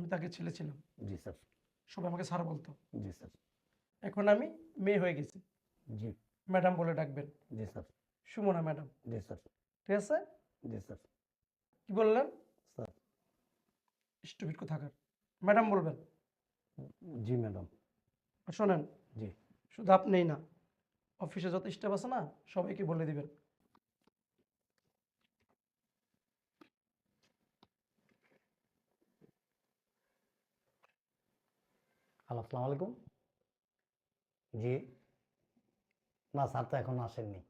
আমি তাকে ছেলে ছিলাম। জি স্যার। সবাই আমাকে স্যার বলতো। জি স্যার। এখন আমি মেয়ে হয়ে গেছি। জি। ম্যাডাম বলে ডাকবেন। জি স্যার। সুমনা ম্যাডাম। জি স্যার। ঠিক আছে? জি স্যার। কি বললেন? স্যার। স্টুপিড থাকার ম্যাডাম বলবেন। জি ম্যাডাম। শোনেন। জি। শুধু আপনিই না অফিসে যত স্টাফ আছে না সবাইকে বলে দিবেন। হ্যালো আসসালামু আলাইকুম। জি। না স্যার তো এখন আসেননি।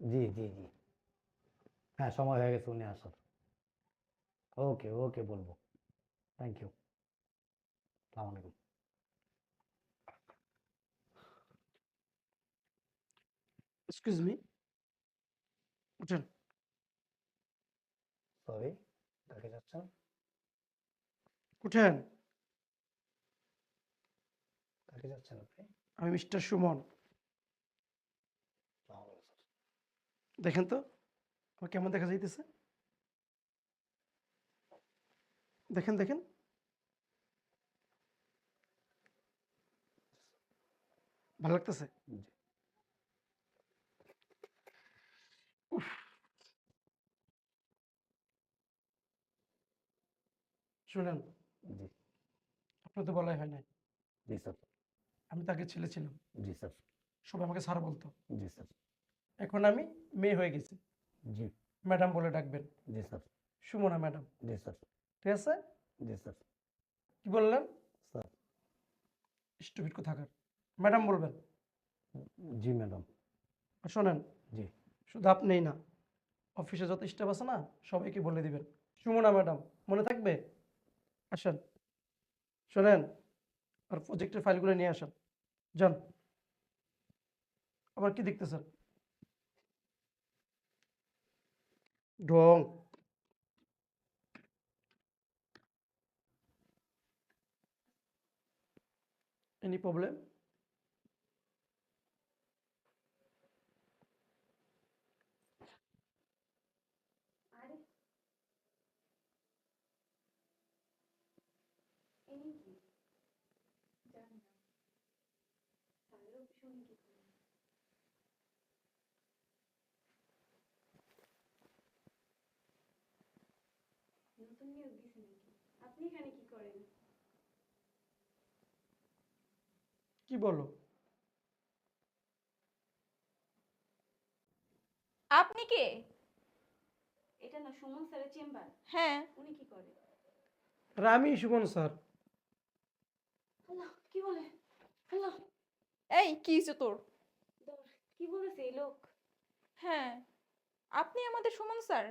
জি জি জি। হ্যাঁ সময় হয়ে গেছে উনি আসার। ওকে ওকে বলব। থ্যাংক ইউ আসসালামু আলাইকুম। এক্সকিউজ মি উঠেন। সরি কাকে যাচ্ছেন? উঠেন। কাকে যাচ্ছেন আপনি? আমি মিস্টার সুমন। দেখেন তো আমার কেমন দেখা যাইতেছে? দেখেন দেখেন। ভালো লাগতেছে? শুনেন আপনার তো বলাই হয় নাই। জি স্যার। আমি তাকে ছেলে ছিলাম। জি স্যার। সবাই আমাকে স্যার বলতো। জি স্যার। এখন আমি মেয়ে হয়ে গেছি। জি। ম্যাডাম বলে ডাকবেন। জি স্যার। সুমনা ম্যাডাম। জি স্যার। ঠিক আছে? জি স্যার। কি বললেন? স্যার। স্টুপিড থাকার ম্যাডাম বলবেন। জি ম্যাডাম। শোনেন। জি। শুধু আপনিই না অফিসে যত স্টাফ আছে না সবাইকে বলে দিবেন। সুমনা ম্যাডাম মনে থাকবে? আসেন। শোনেন। আর প্রজেক্টের ফাইলগুলো নিয়ে আসেন। যান। আবার কি দেখতেছেন? ঢং। এনি প্রবলেম আরে ইনি কি জানি না তাহলেও ভীষণ কি করে নতুন নিয়োগ দিছে নাকি? আপনি এখানে কি করেন? কি বলো? আপনি কে? এটা না সুমন স্যারের চেম্বার। হ্যাঁ। উনি কি করে? আর আমি সুমন স্যার। আল্লাহ কি বলে? আল্লাহ এই কি হয়েছে তোর? কি বলেছে এই লোক? হ্যাঁ আপনি আমাদের সুমন স্যার?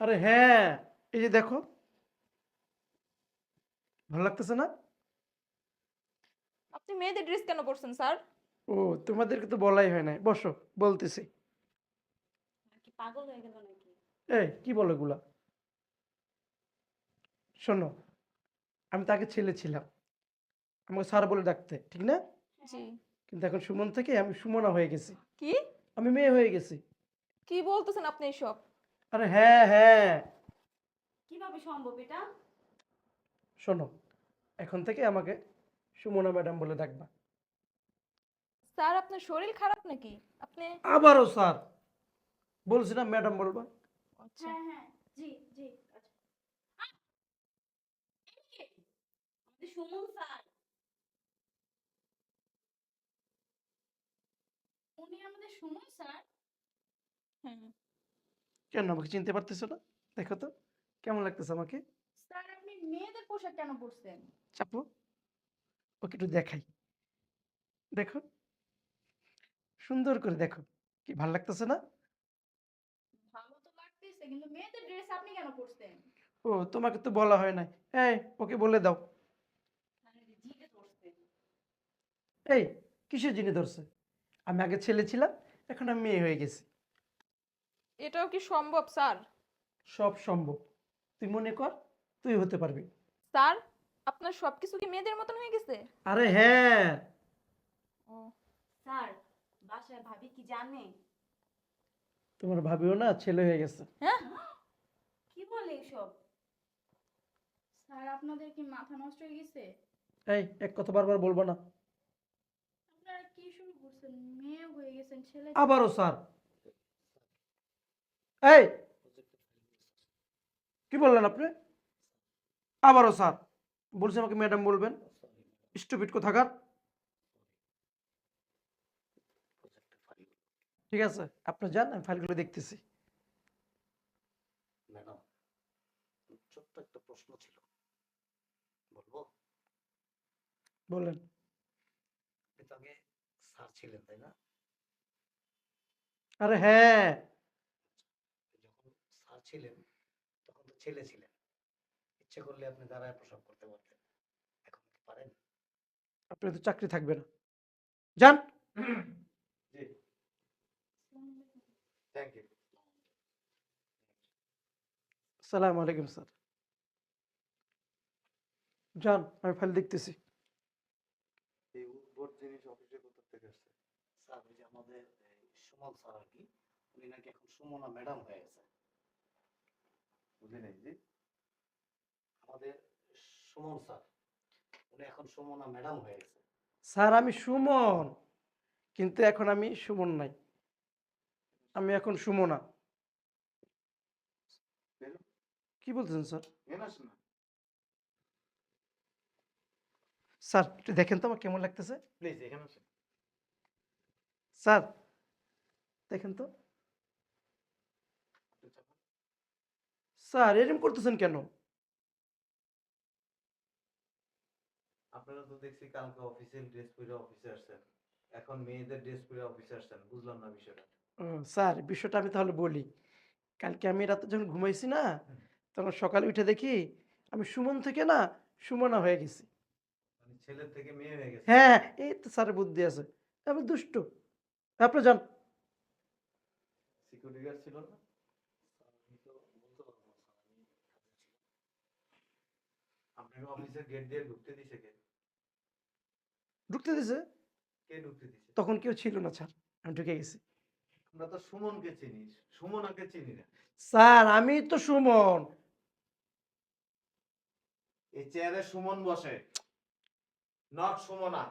আরে হ্যাঁ এই যে দেখো। ভালো লাগতেছে না? আপনি মেয়েদের ড্রেস কেন পরছেন স্যার? ও তোমাদেরকে তো বলাই হয় নাই। বসো বলতেছি। কি পাগল হয়ে গেল নাকি? এই কি বলো এগুলা? শোনো আমি তাকে ছেলে ছিলাম। আমাকে স্যার বলে ডাকতে ঠিক না? জি। কিন্তু এখন সুমন থেকে আমি সুমনা হয়ে গেছি। কি? আমি মেয়ে হয়ে গেছি। কি বলতেছেন আপনি এসব? আরে হ্যাঁ হ্যাঁ। কীভাবে সম্ভব এটা? শোনো এখন থেকে আমাকে সুমনা ম্যাডাম বলে ডাকবা। স্যার আপনার শরীর খারাপ নাকি? আপনি আবারও স্যার। বলছি না ম্যাডাম বলবা? আচ্ছা। হ্যাঁ হ্যাঁ। জি জি আচ্ছা। সুমন স্যার উনি আমাদের সুমন স্যার হ্যাঁ কেন আমাকে চিনতে পারতেছো না? দেখো তো কেমন লাগতেছে আমাকে? স্যার আপনি মেয়েদের পোশাক কেন পরছেন? চাপো ওকে একটু দেখাই। দেখো সুন্দর করে দেখো কি ভালো লাগতেছে না? ভালো তো লাগতেছে কিন্তু মেয়েদের ড্রেস আপনি কেন পরছেন? ও তোমাকে তো বলা হয় নাই। এই ওকে বলে দাও। এই কিসের জিনিস ধরছে? আমি আগে ছেলে ছিলাম এখন আমি মেয়ে হয়ে গেছি। এটাও কি সম্ভব স্যার? সব সম্ভব। তুই মনে কর তুই হতে পারবি। স্যার আপনার সবকিছু কি মেয়েদের মতন হয়ে গেছে? আরে হ্যাঁ। ও স্যার বাসায় ভাবি কি জানে? তোমার ভাবিও না ছেলে হয়ে গেছে। হ্যাঁ? কি বলে এসব? স্যার স্যার আপনাদের কি মাথা নষ্ট হয়ে গেছে? এই এক কথা বারবার বলব না। আপনারা কি শুরু করছেন? মেয়ে হয়ে গেছেন ছেলে আবারও স্যার। এই কি বললেন আপনি? আবারও স্যার বলছি আমাকে ম্যাডাম বলবেন। স্টুপিড কোথাকার? ঠিক আছে আপনি যান আমি ফাইলগুলো দেখতেছি। ম্যাডাম ছোট্ট একটা প্রশ্ন ছিল। বলব? বললেন আগে স্যার ছিলেন তাই না? আরে হ্যাঁ ছিলেন তখন তো ছেলে ছিলেন। ইচ্ছে করলে আপনি দাঁড়ায় প্রসব করতে পারতেন। এখন কি পারেন? আপনি তো চাকরি থাকবে না। যান। থ্যাংক সালাম আলাইকুম স্যার। যান আমি ফাইল দেখতেছি। আমাদের এই সুমন স্যার আর কি উনি নাকি এখন সুমনা ম্যাডাম হয়ে গেছে। বুঝি নাই জি? আমাদের সুমন স্যার উনি এখন সুমনা ম্যাডাম হয়ে গেছে। স্যার আমি সুমন কিন্তু এখন আমি সুমন নাই। আমি এখন সুমনা। কি বলছেন স্যার? স্যার একটু দেখেন তো আমার কেমন লাগতেছে। প্লিজ এখানে স্যার দেখেন তো আপনি চাপান। স্যার এরকম করতেছেন কেন? আপনারা তো দেখছি কালকে অফিসিয়াল ড্রেস পরে অফিসে আসছেন। এখন মেয়েদের ড্রেস পরে অফিসে আসছেন বুঝলাম না বিষয়টা। স্যার বিষয়টা আমি তাহলে বলি। কালকে আমি রাতে যখন ঘুমাইছি না তখন সকালে উঠে দেখি আমি সুমন থেকে না সুমনা হয়ে গেছি। মানে ছেলের থেকে মেয়ে হয়ে গেছে? হ্যাঁ এই তো স্যারের বুদ্ধি আছে। আমি দুষ্টু। আপনি যান। সিকিউরিটি গার্ড ছিল না স্যার আমি তো বলতে পারব না স্যার আমি কাজে ছিলাম অফিসের গেট দিয়ে ঢুকতে দিছে কে? ঢুকতে দিছে? কে ঢুকতে দিছে? তখন কেউ ছিল না স্যার। আমি ঢুকে গেছি। আমরা তো সুমনকে চিনি। সুমনাকে চিনি না। স্যার আমি তো সুমন। এই চেয়ারে সুমন বসে। নট সুমনা।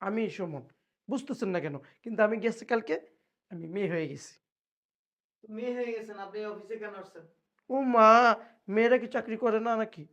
আমি সুমন। বুঝতেছেন না কেন? কিন্তু আমি গেছি কালকে আমি মেয়ে হয়ে গেছি। মেয়ে হয়ে গেছেন আপনি অফিসে কেন আসছেন? ও মা মেয়েরা কি চাকরি করে না নাকি?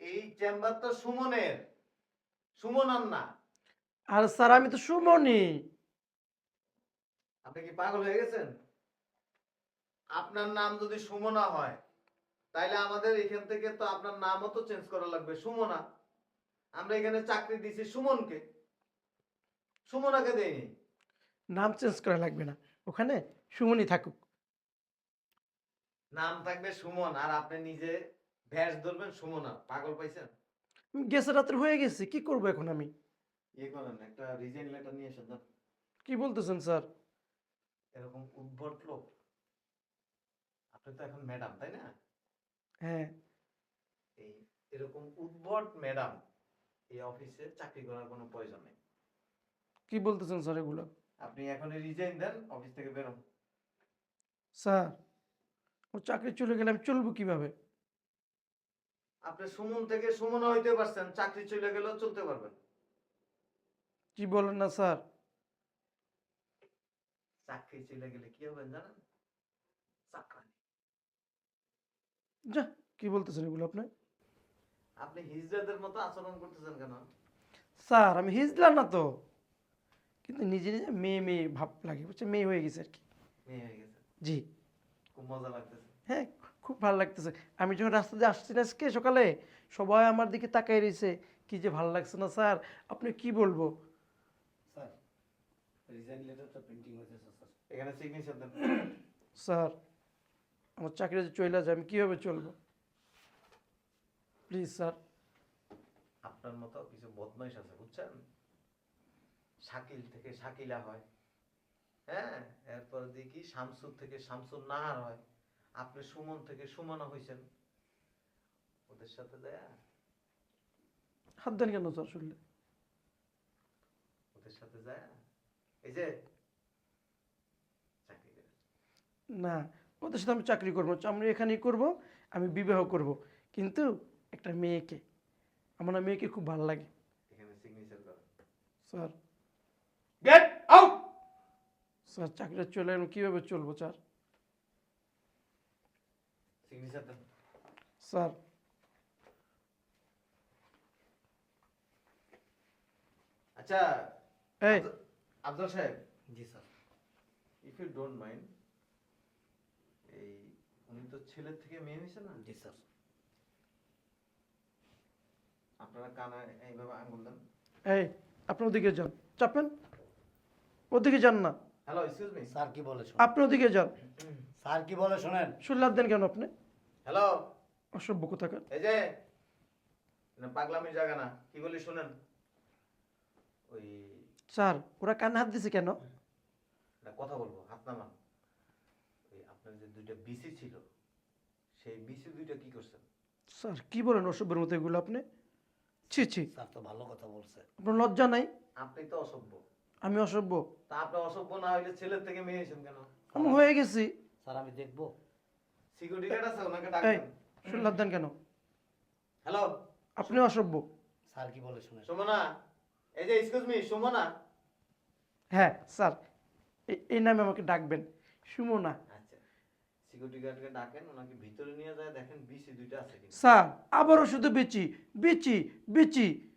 এই চেম্বার তো সুমনের। সুমন আর না আর স্যার আমি তো সুমনি আপনি কি পাগল হয়ে গেছেন? আপনার নাম যদি সুমনা হয় তাইলে আমাদের এখান থেকে তো আপনার নামও তো চেঞ্জ করা লাগবে সুমনা। আমরা এখানে চাকরি দিছি সুমনকে। সুমনাকে দেয়নি নাম চেঞ্জ করা লাগবে না। ওখানে সুমনই থাকুক। নাম থাকবে সুমন আর আপনি নিজে ভ্যাস ধরবেন সুমনা পাগল পাইছেন? গেছে রাত্রে হয়ে গেছে কি করব এখন আমি? ইয়ে করেন একটা রিজাইন লেটার নিয়ে এসেন যান। কি বলতেছেন স্যার? এরকম উদ্ভট লোক। আপনি তো এখন ম্যাডাম তাই না? হ্যাঁ। এই এরকম উদ্ভট ম্যাডাম এই অফিসে চাকরি করার কোনো প্রয়োজন নেই। কি বলতেছেন স্যার এগুলো? আপনি এখন রিজাইন দেন অফিস থেকে বেরোন। স্যার ও চাকরি চলে গেলে আমি চলবো কীভাবে? আপনি সুমন থেকে সুমন হইতে পারছেন চাকরি চলে গেলেও চলতে পারবেন। কি বলেন না স্যার। চাকরি চলে গেলে কি হবেন জানেন? চাকরানি যা কি বলতেছেন এগুলো আপনি? আপনি হিজড়াদের মতো আচরণ করতেছেন কেন? স্যার আমি হিজলাম না তো। কিন্তু নিজে নিজে মেয়ে মেয়ে ভাব লাগে বুঝছে মেয়ে হয়ে গেছে আর কি। মেয়ে হয়ে গেছে। জি। খুব মজা লাগতেছে। হ্যাঁ খুব ভালো লাগতেছে। আমি যখন রাস্তা দিয়ে আসছি না আজকে সকালে সবাই আমার দিকে তাকাই রয়েছে কি যে ভালো লাগছে না স্যার? আপনি কি বলব? স্যার রিজাইন লেটারটা প্রিন্টিং হয়েছে স্যার। এখানে সিগনেচার দেন। স্যার আমার চাকরি যে চলে যায় আমি কীভাবে চলবো? Please sir. আপনার মতো কিছু বদমাইশ আছে বুঝছেন? শাকিল থেকে শাকিলা হয়। হ্যাঁ? এরপর দেখি শামসুর থেকে শামসুর নাহার হয়। আপনি সুমন থেকে সুমনা হইছেন। ওদের সাথে দেয়া? হাত দেন কেন স্যার শুনলে? ওদের সাথে যায় এই যে না ওদের সাথে আমি চাকরি করব আমি এখানেই করব আমি বিবাহ করব। কিন্তু একটা মেয়েকে আমার মেয়েকে খুব ভালো লাগে। এখানে সিগনেচার করেন স্যার। গেট আউট স্যার চাকরিটা চলে আমি কীভাবে চলবো স্যার? স্যার আচ্ছা এই। আফজ- আফজল সাহেব। জি sir. If you don't mind এই উনি তো ছেলের থেকে মেয়ে হয়েছে না? জি স্যার। আপনারা কানা এইভাবে আঙ্গুল দেন। এই আপনি ওদিকে যান। চাপেন? ওদিকে যান না। হ্যালো এক্সকিউজ মি স্যার কি বলে শোনেন? আপনি ওদিকে যান। স্যার কি বলে শোনেন? শুনলাম দেন কেন আপনি? হ্যালো অসভ্য কোথাকার। এই যে না পাগলামির জায়গা না কি বলি শুনেন? ওই স্যার ওরা কানে হাত দিছে কেন? একটা কথা বলব হাত নামান। ওই আপনার যে দুইটা বিসি ছিল সেই বিসি দুইটা কি করছেন? স্যার কি বলেন অসভ্যের মতো এগুলো আপনি? ছি ছি। স্যার তো ভালো কথা বলছে। আপনার লজ্জা নাই? আপনি তো অসভ্য। আমি অসভ্য। তা আপনি অসভ্য না হইলে ছেলের থেকে মেয়ে হয়েছেন কেন? আমি হয়ে গেছি। স্যার আমি দেখব। সিকিউরিটি গার্ড আছে ওনাকে এই ডাকবেন শুনলাম দেন কেন? হ্যালো। আপনি অসভ্য। স্যার কি বলে শুনেন? সুমনা এই যে এক্সকিউজ মি সুমনা। হ্যাঁ স্যার এই- এই নামে আমাকে ডাকবেন। সুমনা। আচ্ছা। সিকিউরিটি গার্ডকে ডাকেন ওনাকে ভিতরে নিয়ে যায় দেখেন বিসি দুইটা আছে কিনা। স্যার আবারও শুধু বিচি বিচি বিচি।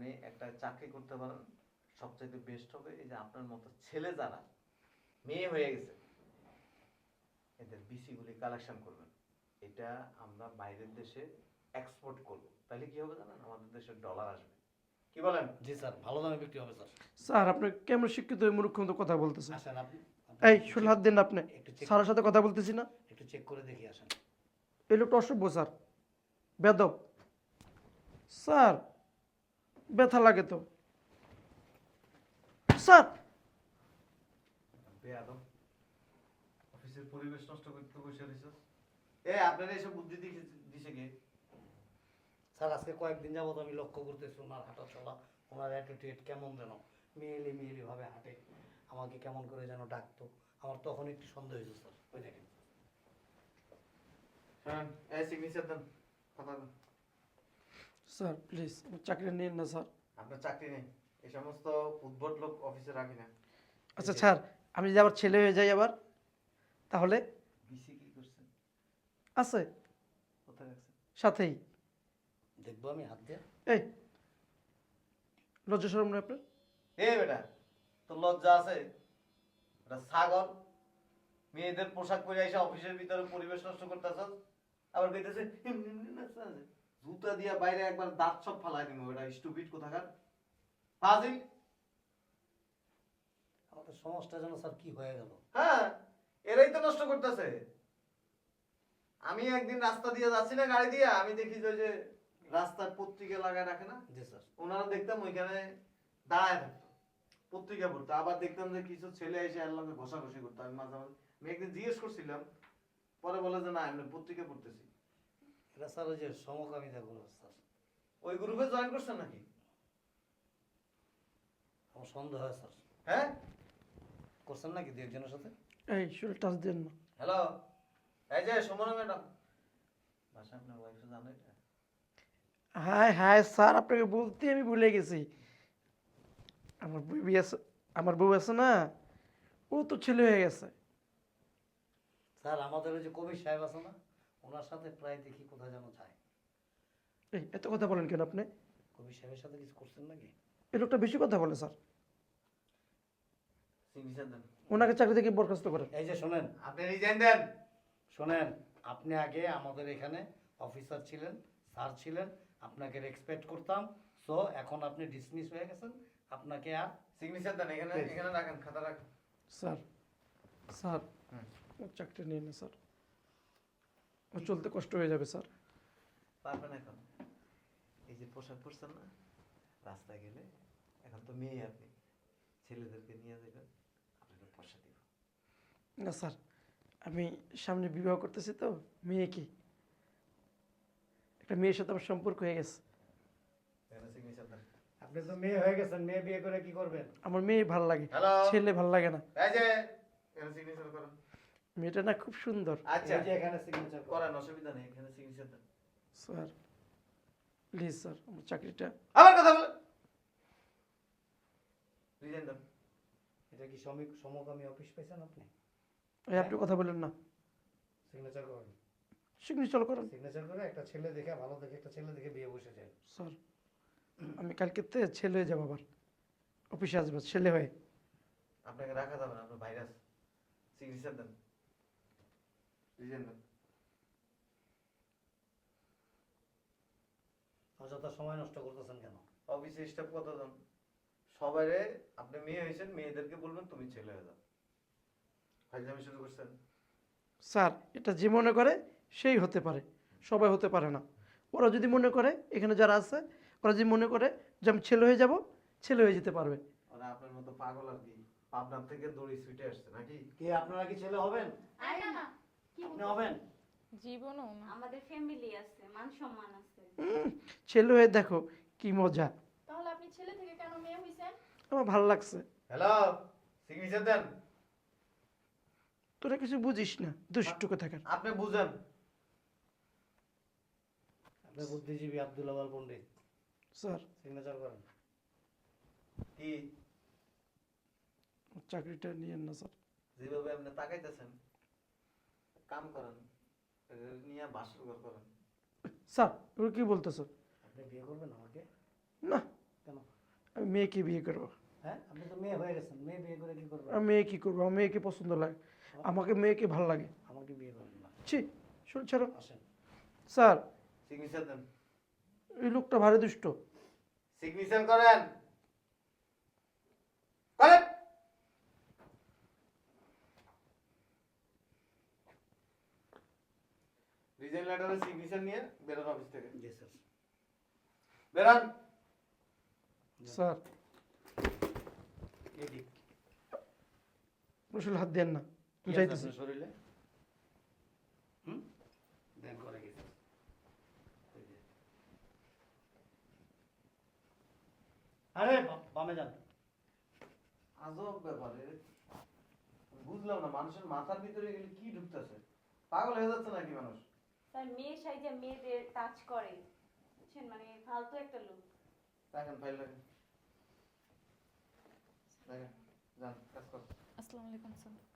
আপনি একটা চাকরি করতে পারেন সবচাইতে বেস্ট হবে এই যে আপনার মতো ছেলে যারা মেয়ে হয়ে গেছে এদের বিসি গুলি কালেকশন করবেন। এটা আমরা বাইরের দেশে এক্সপোর্ট করব। তাহলে কি হবে জানেন? আমাদের দেশে ডলার আসবে। কি বলেন? জি স্যার ভালো দামে বিক্রি হবে স্যার। স্যার আপনি কেমন শিক্ষিত হয়ে মূর্খ মতো কথা বলতেছেন? আসেন আপনি এই শুল হাত দিন আপনি। স্যারের সাথে কথা বলতেছি না। একটু চেক করে দেখি আসেন। এই লোকটা অসভ্য স্যার। বেদব। স্যার ব্যথা লাগে তো। স্যার! অফিসের পরিবেশ নষ্ট করতে বসে রয়েছে এ আপনারা এসব বুদ্ধি দিছে দিছে কে? স্যার আজকে কয়েকদিন যাবত আমি লক্ষ্য করতেছি ওনার হাঁটা চলা। ওনার অ্যাটিটিউড কেমন যেন মেয়েলি মেয়েলি ভাবে হাঁটে। আমাকে কেমন করে যেন ডাকতো। আমার তখন একটু সন্দেহ হয়েছে স্যার। ওই দেখেন। শুনেন এই সিগনেচার দেন কথা দেন। স্যার প্লিজ চাকরি নিন না স্যার। আপনার চাকরি নেই। এই সমস্ত উদ্ভট লোক অফিসে রাখি না। আচ্ছা স্যার আমি যদি আবার ছেলে হয়ে যাই আবার তাহলে? বিসি কি করছেন? আছে। কোথায় সাথেই। দেখব আমি হাত দিয়ে। এই লজ্জা সরম নেই আপনার? এ বেটা তোর লজ্জা আছে? এটা ছাগল মেয়েদের পোশাক পরে এসে অফিসের ভিতরে পরিবেশ নষ্ট করতেছ আবার কইতেছে জুতা দিয়া বাইরে একবার দাঁত সব ফালাই দিব এটা স্টুপিড কোথাকার। ফাজিল। আমাদের সমাজটা যেন স্যার কি হয়ে গেল। হ্যাঁ এরাই তো নষ্ট করতেছে। আমি একদিন রাস্তা দিয়ে যাচ্ছি না গাড়ি দিয়ে আমি দেখি যে ওই যে রাস্তার পত্রিকা লাগায় রাখে না? জি স্যার। ওনারা দেখতাম ওইখানে দাঁড়ায় থাকতো পত্রিকা পড়তো। আবার দেখতাম যে কিছু ছেলে এসে লগে ঘষাঘষি করতো। আমি মাঝে মাঝে আমি একদিন জিজ্ঞেস করছিলাম পরে বলে যে না আমি পত্রিকা পড়তেছি। এটা স্যার ওই যে সমকামিতা গুলো স্যার। ওই গ্রুপে জয়েন করছেন নাকি? আমার সন্দেহ হয় স্যার। হ্যাঁ? করছেন নাকি দু একজনের সাথে? এই শরীর টাচ দেন না। হ্যালো এই যে সুমনা ম্যাডাম। বাসা আপনার ওয়াইফ জানো এটা? হায় হায় স্যার আপনাকে বলতে আমি ভুলে গেছি। আমার বেবি আছে আমার বউ আছে না? ও তো ছেলে হয়ে গেছে। স্যার আমাদের ওই যে কবির সাহেব আছে না? ওনার সাথে প্রায় দেখি কোথায় যেন যায়। এই এত কথা বলেন কেন আপনি? কবির সাহেবের সাথে কিছু করছেন নাকি? এই লোকটা বেশি কথা বলে স্যার। সিগনেচার দেন। ওনাকে চাকরি থেকে বরখাস্ত করেন। এই যে শোনেন আপনি রিজাইন দেন। শোনেন আপনি আগে আমাদের এখানে অফিসার ছিলেন স্যার ছিলেন আপনাকে রেসপেক্ট করতাম। সো এখন আপনি ডিসমিস হয়ে গেছেন। আপনাকে আর সিগনেচার দেন এখানে এখানে রাখেন খাতা রাখেন। স্যার স্যার চাকরি নিয়ে না স্যার। চলতে কষ্ট হয়ে যাবে স্যার। পারবেন এখন? এই যে পোশাক পরছেন না রাস্তায় গেলে এখন তো মেয়ে আপনি। ছেলেদেরকে নিয়ে যাবেন আপনাকে পয়সা দিব। না স্যার আমি সামনে বিবাহ করতেছি তো মেয়ে কি? একটা মেয়ের সাথে আমার সম্পর্ক হয়ে গেছে। আপনি তো মেয়ে হয়ে গেছেন মেয়ে বিয়ে করে কি করবেন? আমার মেয়ে ভালো লাগে ছেলে ভালো লাগে না। এই যে সিগনেচার করেন। মেয়েটা না খুব সুন্দর। আচ্ছা। এই যে এখানে সিগনেচার করেন অসুবিধা নেই এখানে সিগনেচার দেন। স্যার প্লিজ স্যার আমার চাকরিটা আবার কথা বলেন রিজাইন দেন এটা কি শ্রমিক সমকামী অফিস পেয়েছেন আপনি? এই আপনি কথা বলেন না। সিগনেচার করেন। সিগনেচার করেন। সিগনেচার করে একটা ছেলে দেখে ভালো দেখে একটা ছেলে দেখে বিয়ে বসে যায়। স্যার আমি কালকে তে ছেলে হয়ে যাব আবার। অফিসে আসব ছেলে হয়ে। আপনাকে রাখা যাবে না আপনার ভাইরাস। সিগনেচার দেন দেন। অযথা সময় নষ্ট করতেছেন কেন? অফিসে স্টাফ কতজন সবাইরে আপনি মেয়ে হয়েছেন মেয়েদেরকে বলবেন তুমি ছেলে হয়ে যাও। ফাইজলামি শুরু করছেন। স্যার এটা যে মনে করে সেই হতে পারে। সবাই হতে পারে না। ওরা যদি মনে করে এখানে যারা আছে ওরা যদি মনে করে যে আমি ছেলে হয়ে যাব ছেলে হয়ে যেতে পারবে। মানে আপনার মতো পাগল আর কি। পাবনার থেকে দড়ি ছুটে আসছে নাকি? কি আপনারা কি ছেলে হবেন? না। না কি আপনি বলছো? হবেন জীবনও না। আমাদের ফ্যামিলি আছে মান সম্মান আছে। ছেলে হয়ে দেখো কি মজা। তাহলে আপনি ছেলে থেকে কেন মেয়ে হইছেন? আমার ভালো লাগছে। হ্যালো সিগনেচার দেন। তোরা কিছু বুঝিস না থাকার আপনি বুঝেন। আপনি বুদ্ধিজীবী আব্দুল আওয়াল পণ্ডিত। স্যার। সিগনেচার করেন। কি? চাকরিটা নিয়েন না স্যার। যেভাবে আপনি তাকাইতেছেন। কাম করেন নিয়ে বাসর ঘর করেন। স্যার এগুলো কি বলতেছো? আপনি বিয়ে করবেন আমাকে? না। কেন? আমি মেয়েকে বিয়ে করব। হ্যাঁ? আপনি তো মেয়ে হয়ে গেছেন মেয়ে বিয়ে করে কি করবেন? আমি মেয়ে কি করব? আমার মেয়েকে পছন্দ লাগে। আমাকে মেয়েকে ভালো লাগে। আমাকে বিয়ে করবেন না। ছি শোন ছাড়ো। আসেন। স্যার সিগনেচার দেন। এই লোকটা ভারী দুষ্ট। সিগনেচার করেন। রিজাইন লেটারের সিগনেচার নিয়ে বেরোন অফিস থেকে। জি স্যার বেরান। স্যার এদিক রসুল হাত দেন না। আছে যাইতেছি শরীরে? হুম? দেন করে গেছে আরে বামে যান। আজব ব্যাপার। বুঝলাম না মানুষের মাথার ভিতরে গেলে কি ঢুকতেছে? পাগল হয়ে যাচ্ছে নাকি মানুষ? স্যার মেয়ে সাইজে মেয়েদের টাচ করে বুঝছেন? মানে ফালতু একটা লোক রাখেন ফাইল রাখেন রাখেন যান কাজ করুন আসসালামু আলাইকুম স্যার।